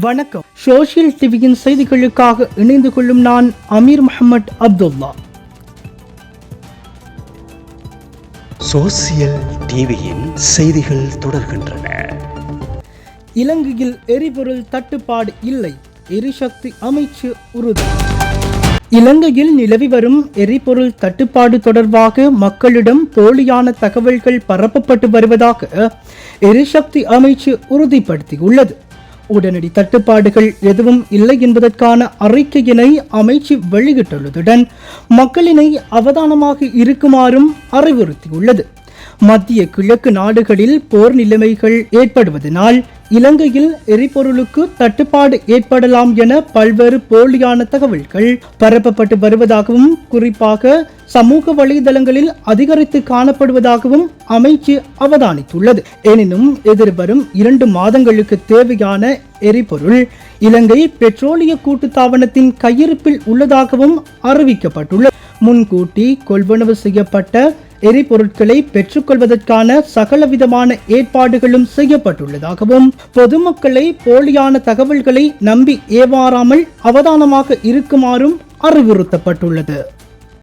வணக்கம். சோஷியல் டிவியின் செய்திகளுக்காக இணைந்து கொள்ளும் நான் அமீர் முகமது அப்துல்லா. சோசியல் டிவியின் செய்திகள் தொடர்கின்றன. இலங்கையில் எரிபொருள் தட்டுப்பாடு இல்லை. எரிசக்தி அமைச்சு உறுதி. இலங்கையில் நிலவி வரும் எரிபொருள் தட்டுப்பாடு தொடர்பாக மக்களிடம் போலியான தகவல்கள் பரப்பப்பட்டு வருவதாக எரிசக்தி அமைச்சு உறுதிப்படுத்தியுள்ளது. உடனடி தட்டுப்பாடுகள் எதுவும் இல்லை என்பதற்கான அறிக்கையினை அமைச்சு வெளியிட்டுள்ளதுடன் மக்களினை அவதானமாக இருக்குமாறும் அறிவுறுத்தியுள்ளது. மத்திய கிழக்கு நாடுகளில் போர் நிலைமைகள் ஏற்படுவதனால் இலங்கையில் எரிபொருளுக்கு தட்டுப்பாடு ஏற்படலாம் என பல்வேறு போலியான தகவல்கள் பரப்பப்பட்டு வருவதாகவும் குறிப்பாக சமூக வலைதளங்களில் அதிகரித்து காணப்படுவதாகவும் அமைச்சு அவதானித்துள்ளது. எனினும் எதிர்வரும் இரண்டு மாதங்களுக்கு தேவையான எரிபொருள் இலங்கை பெட்ரோலிய கூட்டுத்தாபனத்தின் கையிருப்பில் உள்ளதாகவும் அறிவிக்கப்பட்டுள்ளது. முன்கூட்டி கொள்வனவு செய்யப்பட்ட எரிபொருட்களை பெற்றுக்கொள்வதற்கான சகலவிதமான ஏற்பாடுகளும் செய்யப்பட்டுள்ளதாகவும் பொதுமக்களை போலியான தகவல்களை நம்பி ஏவாராமல் அவதானமாக இருக்குமாறும் அறிவுறுத்தப்பட்டுள்ளது.